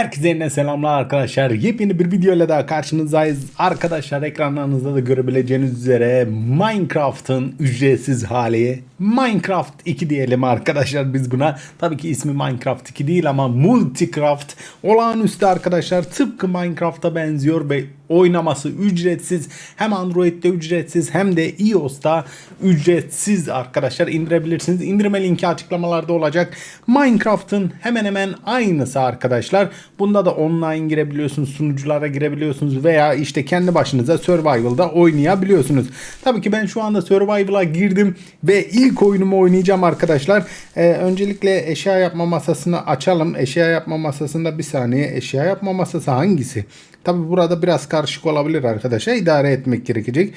Herkese yeniden selamlar arkadaşlar. Yepyeni bir video ile daha karşınızdayız. Arkadaşlar ekranlarınızda da görebileceğiniz üzere Minecraft'ın ücretsiz hali Minecraft 2 diyelim arkadaşlar biz buna. Tabii ki ismi Minecraft 2 değil ama Multicraft olağanüstü arkadaşlar. Tıpkı Minecraft'a benziyor ve oynaması ücretsiz. Hem Android'de ücretsiz hem de iOS'ta ücretsiz arkadaşlar indirebilirsiniz. İndirme linki açıklamalarda olacak. Minecraft'ın hemen hemen aynısı arkadaşlar. Bunda da online girebiliyorsunuz, sunuculara girebiliyorsunuz veya işte kendi başınıza Survival'da oynayabiliyorsunuz. Tabii ki ben şu anda Survival'a girdim ve ilk oyunumu oynayacağım arkadaşlar. Ee, öncelikle eşya yapma masasını açalım. Eşya yapma masasında bir saniye eşya yapma masası hangisi? Tabi burada biraz karışık olabilir arkadaşlar. İdare etmek gerekecek.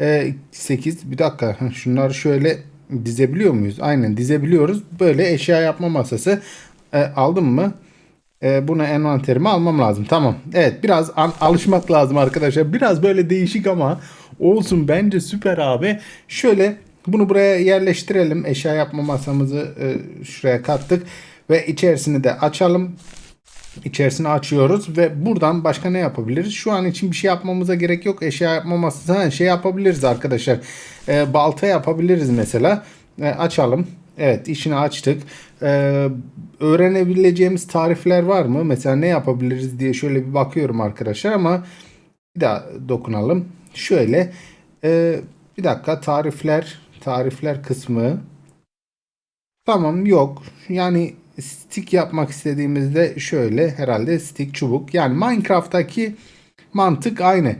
Ee, 8 bir dakika. Şunları şöyle dizebiliyor muyuz? Aynen dizebiliyoruz. Böyle eşya yapma masası. Ee, aldım mı? Ee, buna envanterimi almam lazım. Tamam. Evet biraz an- alışmak lazım arkadaşlar. Biraz böyle değişik ama olsun bence süper abi. Şöyle bunu buraya yerleştirelim. Eşya yapma masamızı e, şuraya kattık. Ve içerisini de açalım içerisini açıyoruz ve buradan başka ne yapabiliriz? Şu an için bir şey yapmamıza gerek yok. Eşya yapmaması ha, şey yapabiliriz arkadaşlar. Ee, balta yapabiliriz mesela. Ee, açalım. Evet işini açtık. Ee, öğrenebileceğimiz tarifler var mı? Mesela ne yapabiliriz diye şöyle bir bakıyorum arkadaşlar ama bir daha dokunalım. Şöyle ee, bir dakika tarifler tarifler kısmı Tamam yok. Yani stick yapmak istediğimizde şöyle herhalde stick çubuk. Yani Minecraft'taki mantık aynı.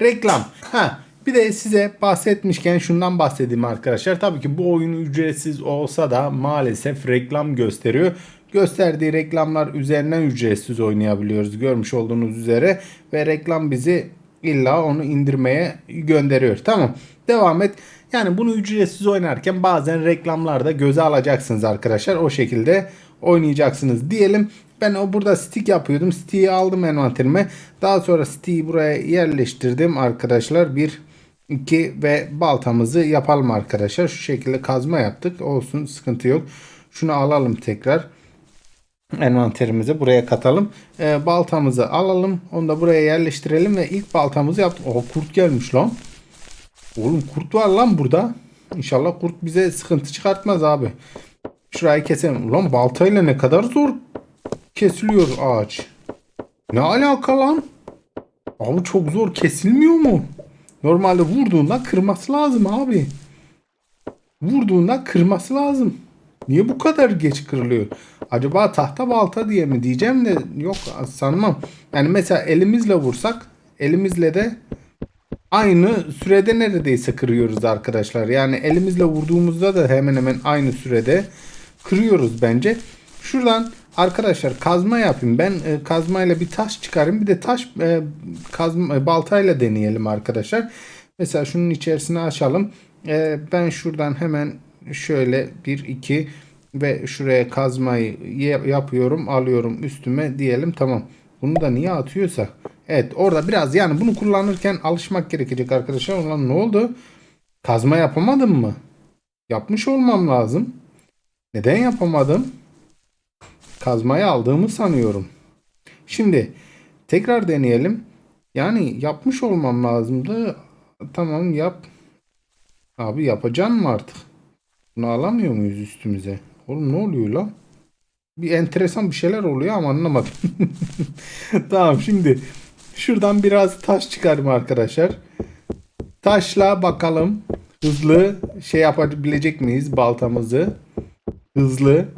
Reklam. Ha bir de size bahsetmişken şundan bahsedeyim arkadaşlar. Tabii ki bu oyun ücretsiz olsa da maalesef reklam gösteriyor. Gösterdiği reklamlar üzerinden ücretsiz oynayabiliyoruz görmüş olduğunuz üzere. Ve reklam bizi illa onu indirmeye gönderiyor. Tamam devam et. Yani bunu ücretsiz oynarken bazen reklamlarda göze alacaksınız arkadaşlar. O şekilde oynayacaksınız diyelim. Ben o burada stick yapıyordum. Stick'i aldım envanterime. Daha sonra stick'i buraya yerleştirdim arkadaşlar. Bir, iki ve baltamızı yapalım arkadaşlar. Şu şekilde kazma yaptık. Olsun sıkıntı yok. Şunu alalım tekrar envanterimizi buraya katalım. Ee, baltamızı alalım. Onu da buraya yerleştirelim ve ilk baltamızı yaptık. Oha kurt gelmiş lan. Oğlum kurt var lan burada. İnşallah kurt bize sıkıntı çıkartmaz abi. Şurayı keselim. Ulan baltayla ne kadar zor kesiliyor ağaç. Ne alaka lan? Abi çok zor kesilmiyor mu? Normalde vurduğunda kırması lazım abi. Vurduğunda kırması lazım. Niye bu kadar geç kırılıyor? Acaba tahta balta diye mi diyeceğim de yok sanmam. Yani mesela elimizle vursak elimizle de aynı sürede neredeyse kırıyoruz arkadaşlar. Yani elimizle vurduğumuzda da hemen hemen aynı sürede kırıyoruz bence. Şuradan arkadaşlar kazma yapayım. Ben e, kazmayla bir taş çıkarayım. Bir de taş e, kazma e, baltayla deneyelim arkadaşlar. Mesela şunun içerisine açalım. E, ben şuradan hemen şöyle 1 2 ve şuraya kazmayı yapıyorum, alıyorum üstüme diyelim. Tamam. Bunu da niye atıyorsa. Evet orada biraz yani bunu kullanırken alışmak gerekecek arkadaşlar. Ulan ne oldu? Kazma yapamadım mı? Yapmış olmam lazım. Neden yapamadım? Kazmayı aldığımı sanıyorum. Şimdi tekrar deneyelim. Yani yapmış olmam lazımdı. Tamam yap. Abi yapacaksın mı artık? Bunu alamıyor muyuz üstümüze? Oğlum ne oluyor lan? Bir enteresan bir şeyler oluyor ama anlamadım. tamam şimdi şuradan biraz taş çıkarım arkadaşlar. Taşla bakalım hızlı şey yapabilecek miyiz baltamızı? Hızlı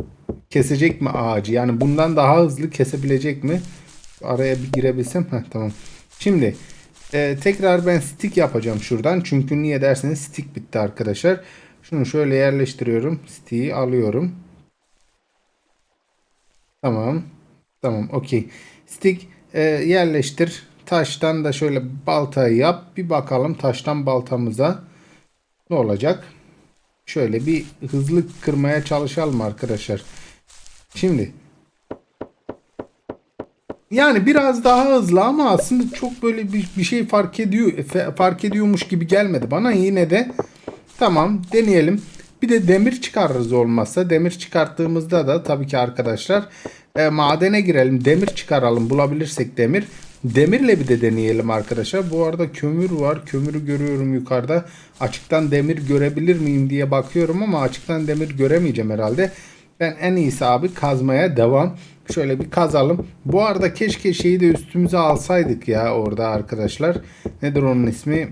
kesecek mi ağacı? Yani bundan daha hızlı kesebilecek mi? Araya bir girebilsem. Heh, tamam. Şimdi e, tekrar ben stick yapacağım şuradan. Çünkü niye derseniz stick bitti arkadaşlar. Şunu şöyle yerleştiriyorum. Stick'i alıyorum. Tamam. Tamam okey. Stick e, yerleştir. Taştan da şöyle baltayı yap. Bir bakalım taştan baltamıza ne olacak. Şöyle bir hızlı kırmaya çalışalım arkadaşlar. Şimdi yani biraz daha hızlı ama aslında çok böyle bir, bir şey fark ediyor fark ediyormuş gibi gelmedi bana. Yine de tamam deneyelim. Bir de demir çıkarırız olmazsa. Demir çıkarttığımızda da tabii ki arkadaşlar E, madene girelim. Demir çıkaralım. Bulabilirsek demir. Demirle bir de deneyelim arkadaşlar. Bu arada kömür var. Kömürü görüyorum yukarıda. Açıktan demir görebilir miyim diye bakıyorum ama açıktan demir göremeyeceğim herhalde. Ben en iyisi abi kazmaya devam. Şöyle bir kazalım. Bu arada keşke şeyi de üstümüze alsaydık ya orada arkadaşlar. Nedir onun ismi?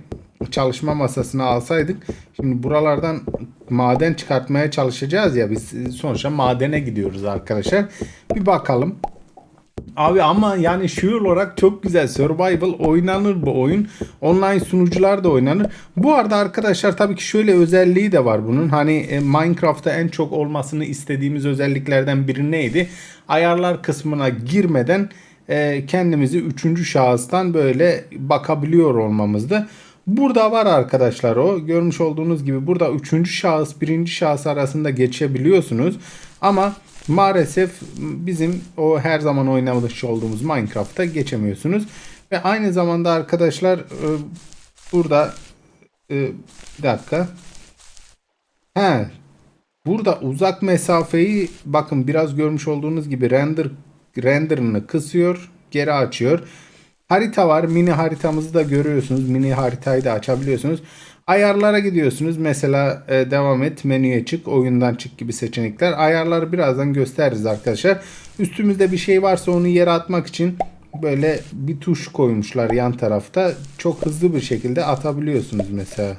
Çalışma masasını alsaydık. Şimdi buralardan maden çıkartmaya çalışacağız ya biz sonuçta madene gidiyoruz arkadaşlar. Bir bakalım. Abi ama yani şu olarak çok güzel survival oynanır bu oyun. Online sunucular da oynanır. Bu arada arkadaşlar tabii ki şöyle özelliği de var bunun. Hani e, Minecraft'ta en çok olmasını istediğimiz özelliklerden biri neydi? Ayarlar kısmına girmeden e, kendimizi üçüncü şahıstan böyle bakabiliyor olmamızdı. Burada var arkadaşlar o. Görmüş olduğunuz gibi burada üçüncü şahıs birinci şahıs arasında geçebiliyorsunuz. Ama maalesef bizim o her zaman oynamış olduğumuz Minecraft'ta geçemiyorsunuz. Ve aynı zamanda arkadaşlar e, burada e, bir dakika. He, burada uzak mesafeyi bakın biraz görmüş olduğunuz gibi render renderını kısıyor, geri açıyor. Harita var. Mini haritamızı da görüyorsunuz. Mini haritayı da açabiliyorsunuz. Ayarlara gidiyorsunuz. Mesela e, devam et, menüye çık, oyundan çık gibi seçenekler. Ayarları birazdan gösteririz arkadaşlar. Üstümüzde bir şey varsa onu yere atmak için böyle bir tuş koymuşlar yan tarafta. Çok hızlı bir şekilde atabiliyorsunuz mesela.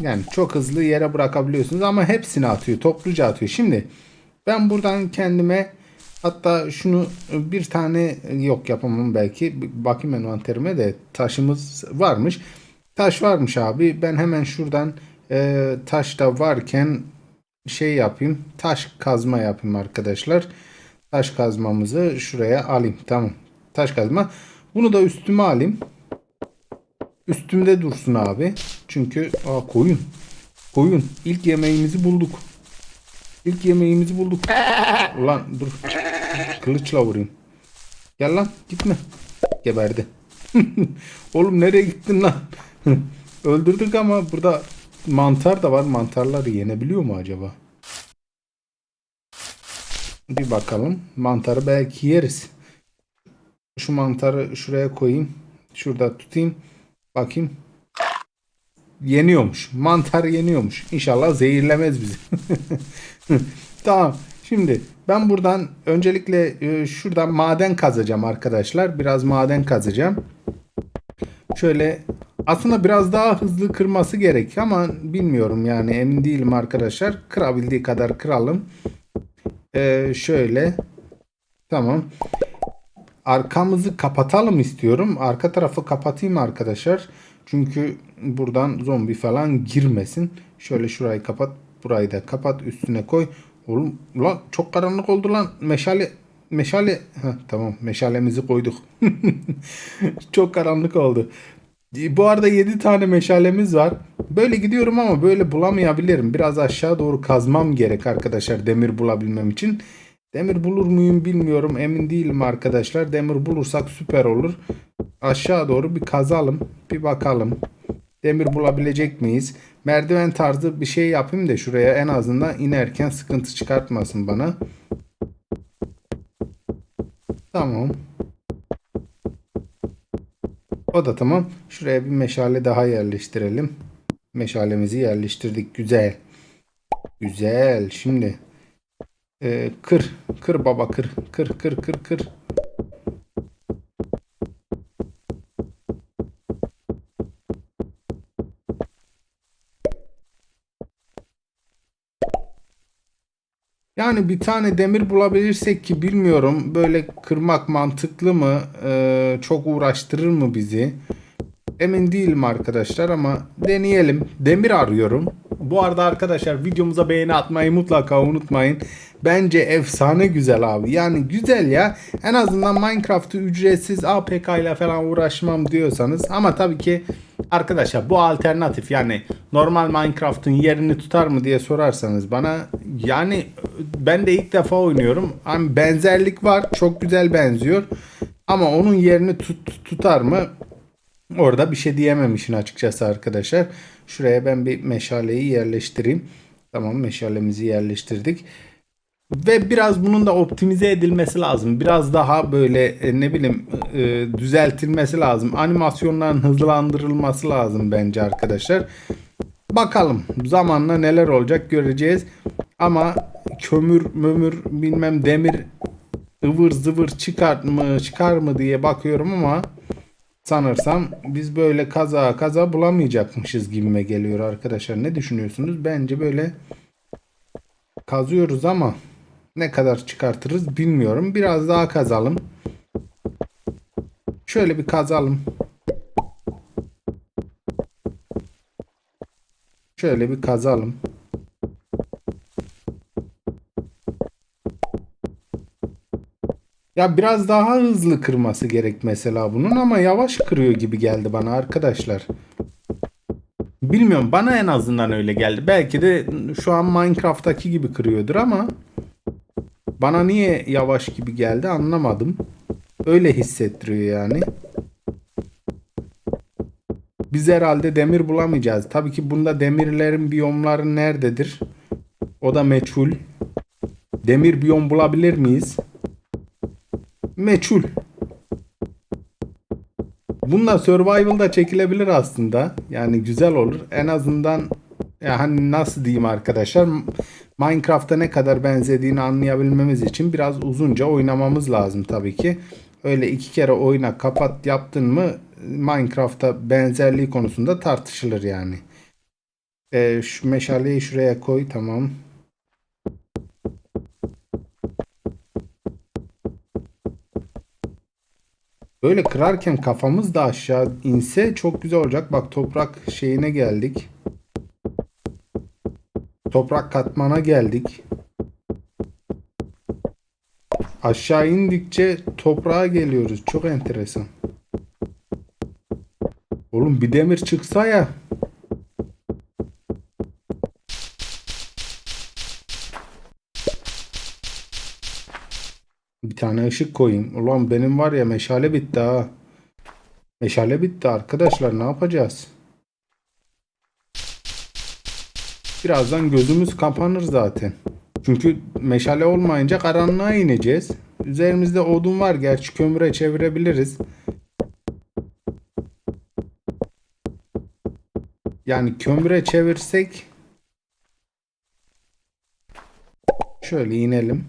Yani çok hızlı yere bırakabiliyorsunuz ama hepsini atıyor. Topluca atıyor. Şimdi ben buradan kendime Hatta şunu bir tane yok yapamam belki. Bakayım envanterime de taşımız varmış. Taş varmış abi. Ben hemen şuradan e, taş da varken şey yapayım. Taş kazma yapayım arkadaşlar. Taş kazmamızı şuraya alayım. Tamam. Taş kazma. Bunu da üstüme alayım. Üstümde dursun abi. Çünkü aa, koyun. Koyun. İlk yemeğimizi bulduk. İlk yemeğimizi bulduk. Ulan dur. Kılıçla vurayım. Gel lan gitme. Geberdi. Oğlum nereye gittin lan? Öldürdük ama burada mantar da var. Mantarları yenebiliyor mu acaba? Bir bakalım. Mantarı belki yeriz. Şu mantarı şuraya koyayım. Şurada tutayım. Bakayım. Yeniyormuş. Mantar yeniyormuş. İnşallah zehirlemez bizi. tamam. Şimdi ben buradan öncelikle e, şuradan maden kazacağım arkadaşlar. Biraz maden kazacağım. Şöyle aslında biraz daha hızlı kırması gerek ama bilmiyorum yani emin değilim arkadaşlar. Kırabildiği kadar kıralım. Ee, şöyle. Tamam. Arkamızı kapatalım istiyorum. Arka tarafı kapatayım arkadaşlar. Çünkü buradan zombi falan girmesin. Şöyle şurayı kapat. Burayı da kapat. Üstüne koy. Oğlum lan çok karanlık oldu lan. Meşale meşale Heh, tamam meşalemizi koyduk. çok karanlık oldu. Bu arada 7 tane meşalemiz var. Böyle gidiyorum ama böyle bulamayabilirim. Biraz aşağı doğru kazmam gerek arkadaşlar demir bulabilmem için. Demir bulur muyum bilmiyorum. Emin değilim arkadaşlar. Demir bulursak süper olur. Aşağı doğru bir kazalım. Bir bakalım. Demir bulabilecek miyiz? Merdiven tarzı bir şey yapayım da şuraya en azından inerken sıkıntı çıkartmasın bana. Tamam. O da tamam. Şuraya bir meşale daha yerleştirelim. Meşalemizi yerleştirdik. Güzel. Güzel. Şimdi e, kır. Kır baba kır. Kır kır kır kır. Yani bir tane demir bulabilirsek ki bilmiyorum. Böyle kırmak mantıklı mı? Ee, çok uğraştırır mı bizi? Emin değilim arkadaşlar ama deneyelim. Demir arıyorum. Bu arada arkadaşlar videomuza beğeni atmayı mutlaka unutmayın. Bence efsane güzel abi. Yani güzel ya. En azından Minecraft'ı ücretsiz APK ile falan uğraşmam diyorsanız. Ama tabii ki arkadaşlar bu alternatif yani normal Minecraft'ın yerini tutar mı diye sorarsanız bana yani ben de ilk defa oynuyorum. Hani benzerlik var. Çok güzel benziyor. Ama onun yerini tut, tutar mı? Orada bir şey diyemem işin açıkçası arkadaşlar. Şuraya ben bir meşaleyi yerleştireyim. Tamam meşalemizi yerleştirdik. Ve biraz bunun da optimize edilmesi lazım. Biraz daha böyle e, ne bileyim e, düzeltilmesi lazım. Animasyonların hızlandırılması lazım bence arkadaşlar. Bakalım zamanla neler olacak göreceğiz. Ama kömür mömür bilmem demir ıvır zıvır çıkar mı çıkar mı diye bakıyorum ama sanırsam biz böyle kaza kaza bulamayacakmışız gibime geliyor arkadaşlar. Ne düşünüyorsunuz? Bence böyle kazıyoruz ama ne kadar çıkartırız bilmiyorum. Biraz daha kazalım. Şöyle bir kazalım. Şöyle bir kazalım. Ya biraz daha hızlı kırması gerek mesela bunun ama yavaş kırıyor gibi geldi bana arkadaşlar. Bilmiyorum bana en azından öyle geldi. Belki de şu an Minecraft'taki gibi kırıyordur ama bana niye yavaş gibi geldi anlamadım. Öyle hissettiriyor yani. Biz herhalde demir bulamayacağız. Tabii ki bunda demirlerin biyomları nerededir? O da meçhul. Demir biyom bulabilir miyiz? Meçhul. Bununla survival'da çekilebilir aslında. Yani güzel olur. En azından yani nasıl diyeyim arkadaşlar Minecraft'a ne kadar benzediğini anlayabilmemiz için biraz uzunca oynamamız lazım tabii ki. Öyle iki kere oyna kapat yaptın mı Minecraft'a benzerliği konusunda tartışılır yani. Ee, şu meşaleyi şuraya koy tamam. Böyle kırarken kafamız da aşağı inse çok güzel olacak. Bak toprak şeyine geldik. Toprak katmana geldik. Aşağı indikçe toprağa geliyoruz. Çok enteresan. Oğlum bir demir çıksa ya. Tane ışık koyayım. Ulan benim var ya meşale bitti ha. Meşale bitti arkadaşlar ne yapacağız? Birazdan gözümüz kapanır zaten. Çünkü meşale olmayınca karanlığa ineceğiz. Üzerimizde odun var. Gerçi kömüre çevirebiliriz. Yani kömüre çevirsek şöyle inelim.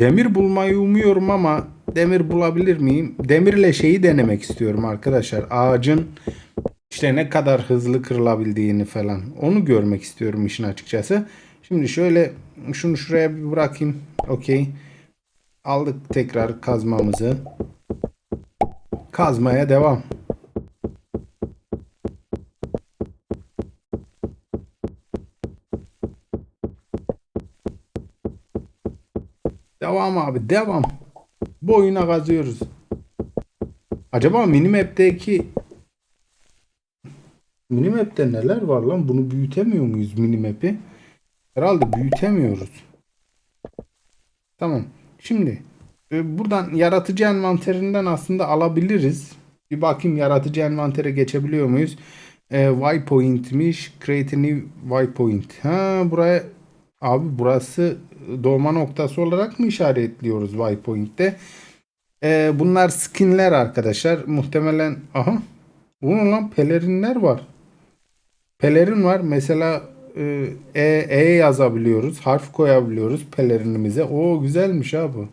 Demir bulmayı umuyorum ama demir bulabilir miyim? Demirle şeyi denemek istiyorum arkadaşlar. Ağacın işte ne kadar hızlı kırılabildiğini falan. Onu görmek istiyorum işin açıkçası. Şimdi şöyle şunu şuraya bir bırakayım. Okey. Aldık tekrar kazmamızı. Kazmaya devam. Devam abi devam. Boyuna kazıyoruz. Acaba minimap'teki minimap'te neler var lan? Bunu büyütemiyor muyuz minimap'i? Herhalde büyütemiyoruz. Tamam. Şimdi e, buradan yaratıcı envanterinden aslında alabiliriz. Bir bakayım yaratıcı envantere geçebiliyor muyuz? E, waypoint'miş. Create a new waypoint. Ha buraya abi burası doğma noktası olarak mı işaretliyoruz waypoint'te? E, bunlar skinler arkadaşlar. Muhtemelen aha. Bunun lan pelerinler var. Pelerin var. Mesela e, e, e yazabiliyoruz. Harf koyabiliyoruz pelerinimize. O güzelmiş ha bu.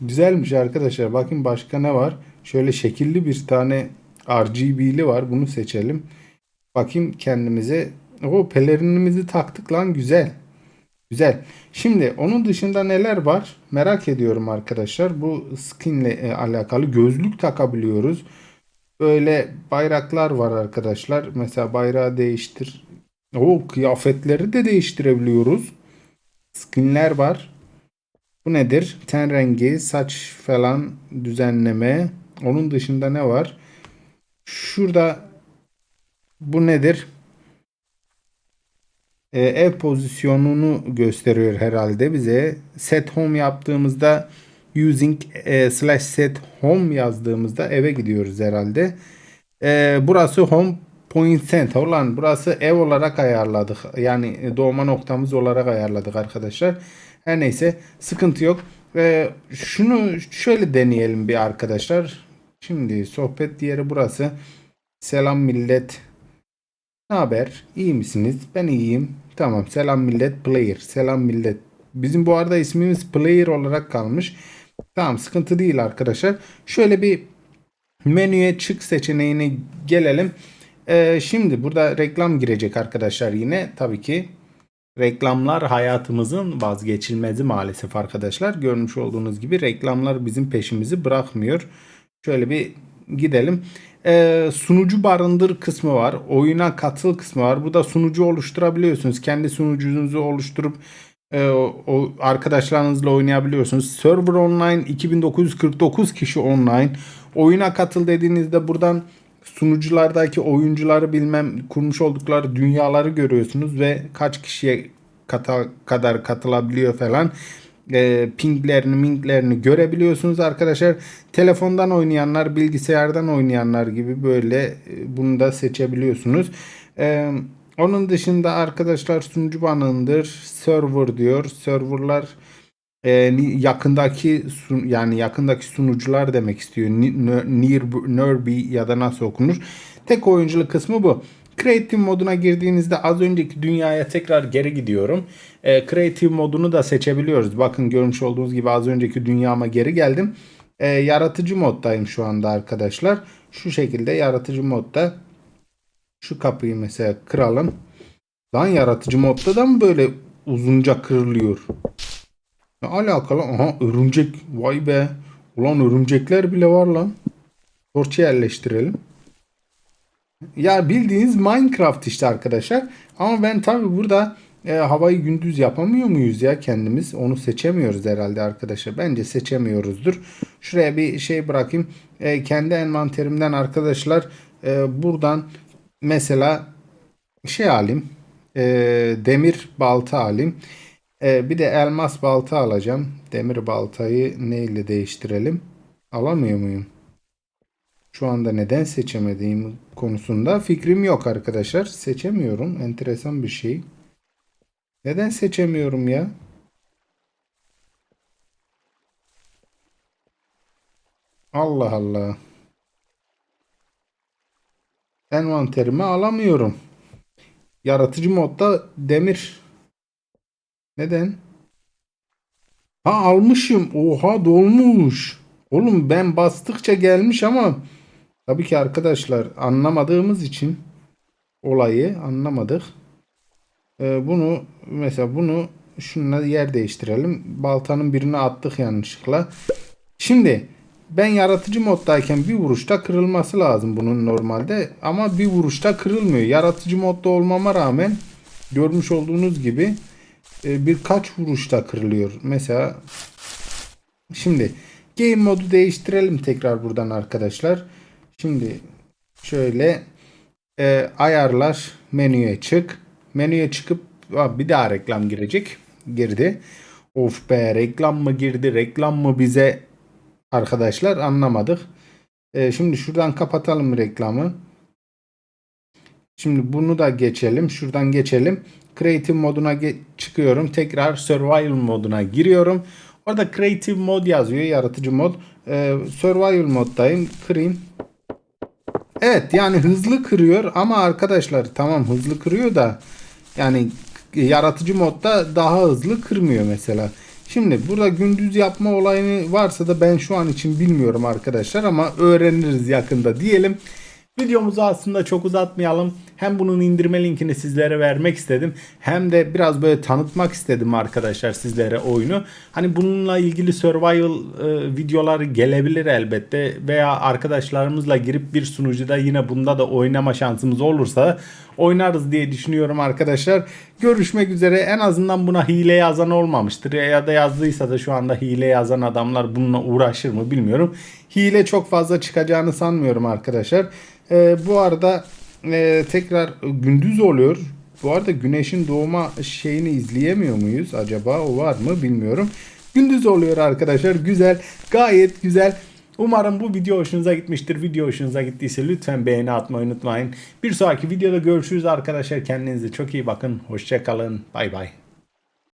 Güzelmiş arkadaşlar. Bakın başka ne var? Şöyle şekilli bir tane RGB'li var. Bunu seçelim. Bakayım kendimize. O pelerinimizi taktık lan güzel. Güzel. Şimdi onun dışında neler var? Merak ediyorum arkadaşlar. Bu skinle e, alakalı gözlük takabiliyoruz. Böyle bayraklar var arkadaşlar. Mesela bayrağı değiştir. O kıyafetleri de değiştirebiliyoruz. Skinler var. Bu nedir? Ten rengi, saç falan düzenleme. Onun dışında ne var? Şurada bu nedir? Ee, ev pozisyonunu gösteriyor herhalde bize. Set home yaptığımızda using e, slash set home yazdığımızda eve gidiyoruz herhalde. E, burası home Point Center. Ulan burası ev olarak ayarladık. Yani doğma noktamız olarak ayarladık arkadaşlar. Her neyse sıkıntı yok. Ee, şunu şöyle deneyelim bir arkadaşlar. Şimdi sohbet yeri burası. Selam millet. Ne haber? İyi misiniz? Ben iyiyim. Tamam. Selam millet player. Selam millet. Bizim bu arada ismimiz player olarak kalmış. Tamam sıkıntı değil arkadaşlar. Şöyle bir menüye çık seçeneğine gelelim. Ee, şimdi burada reklam girecek arkadaşlar yine. Tabii ki reklamlar hayatımızın vazgeçilmezi maalesef arkadaşlar. Görmüş olduğunuz gibi reklamlar bizim peşimizi bırakmıyor. Şöyle bir gidelim. Ee, sunucu barındır kısmı var. Oyuna katıl kısmı var. Bu da sunucu oluşturabiliyorsunuz. Kendi sunucunuzu oluşturup e, o arkadaşlarınızla oynayabiliyorsunuz. Server online 2949 kişi online. Oyuna katıl dediğinizde buradan sunuculardaki oyuncuları bilmem kurmuş oldukları dünyaları görüyorsunuz ve kaç kişiye kata, kadar katılabiliyor falan. E, pinglerini minglerini görebiliyorsunuz arkadaşlar. Telefondan oynayanlar bilgisayardan oynayanlar gibi böyle e, bunu da seçebiliyorsunuz. E, onun dışında arkadaşlar sunucu banındır. Server diyor. Serverlar e, yakındaki sun, yani yakındaki sunucular demek istiyor. Near, nearby ya da nasıl okunur. Tek oyunculuk kısmı bu. Creative moduna girdiğinizde az önceki dünyaya tekrar geri gidiyorum. E, Creative modunu da seçebiliyoruz. Bakın görmüş olduğunuz gibi az önceki dünyama geri geldim. E, yaratıcı moddayım şu anda arkadaşlar. Şu şekilde yaratıcı modda şu kapıyı mesela kıralım. Lan yaratıcı modda da mı böyle uzunca kırılıyor? Ne alakalı? Aha örümcek. Vay be. Ulan örümcekler bile var lan. Torçu yerleştirelim. Ya bildiğiniz Minecraft işte arkadaşlar. Ama ben tabi burada e, havayı gündüz yapamıyor muyuz ya kendimiz? Onu seçemiyoruz herhalde arkadaşlar. Bence seçemiyoruzdur. Şuraya bir şey bırakayım. E, kendi envanterimden arkadaşlar e, buradan mesela şey alayım. E, demir balta alayım. E, bir de elmas balta alacağım. Demir baltayı neyle değiştirelim? Alamıyor muyum? Şu anda neden seçemediğim konusunda fikrim yok arkadaşlar. Seçemiyorum. Enteresan bir şey. Neden seçemiyorum ya? Allah Allah. Envanterime alamıyorum. Yaratıcı modda demir. Neden? Ha almışım. Oha dolmuş. Oğlum ben bastıkça gelmiş ama tabii ki arkadaşlar anlamadığımız için olayı anlamadık. Ee, bunu mesela bunu şununla yer değiştirelim. Baltanın birini attık yanlışlıkla. Şimdi ben yaratıcı moddayken bir vuruşta kırılması lazım bunun normalde. Ama bir vuruşta kırılmıyor. Yaratıcı modda olmama rağmen görmüş olduğunuz gibi e, birkaç vuruşta kırılıyor. Mesela şimdi game modu değiştirelim tekrar buradan arkadaşlar. Şimdi şöyle e, ayarlar menüye çık. Menüye çıkıp bir daha reklam girecek. Girdi. Of be reklam mı girdi reklam mı bize arkadaşlar anlamadık. E, şimdi şuradan kapatalım reklamı. Şimdi bunu da geçelim. Şuradan geçelim. Creative moduna çıkıyorum. Tekrar Survival moduna giriyorum. Orada Creative mod yazıyor. Yaratıcı mod. Ee, survival moddayım. Kırayım. Evet yani hızlı kırıyor ama arkadaşlar tamam hızlı kırıyor da yani yaratıcı modda daha hızlı kırmıyor mesela. Şimdi burada gündüz yapma olayını varsa da ben şu an için bilmiyorum arkadaşlar ama öğreniriz yakında diyelim. Videomuzu aslında çok uzatmayalım. Hem bunun indirme linkini sizlere vermek istedim. Hem de biraz böyle tanıtmak istedim arkadaşlar sizlere oyunu. Hani bununla ilgili survival e, videoları gelebilir elbette. Veya arkadaşlarımızla girip bir sunucuda yine bunda da oynama şansımız olursa oynarız diye düşünüyorum arkadaşlar. Görüşmek üzere. En azından buna hile yazan olmamıştır. Ya da yazdıysa da şu anda hile yazan adamlar bununla uğraşır mı bilmiyorum. Hile çok fazla çıkacağını sanmıyorum arkadaşlar. E, bu arada e, tekrar gündüz oluyor. Bu arada güneşin doğma şeyini izleyemiyor muyuz? Acaba o var mı bilmiyorum. Gündüz oluyor arkadaşlar. Güzel. Gayet güzel. Umarım bu video hoşunuza gitmiştir. Video hoşunuza gittiyse lütfen beğeni atmayı unutmayın. Bir sonraki videoda görüşürüz arkadaşlar. Kendinize çok iyi bakın. Hoşçakalın. Bay bay.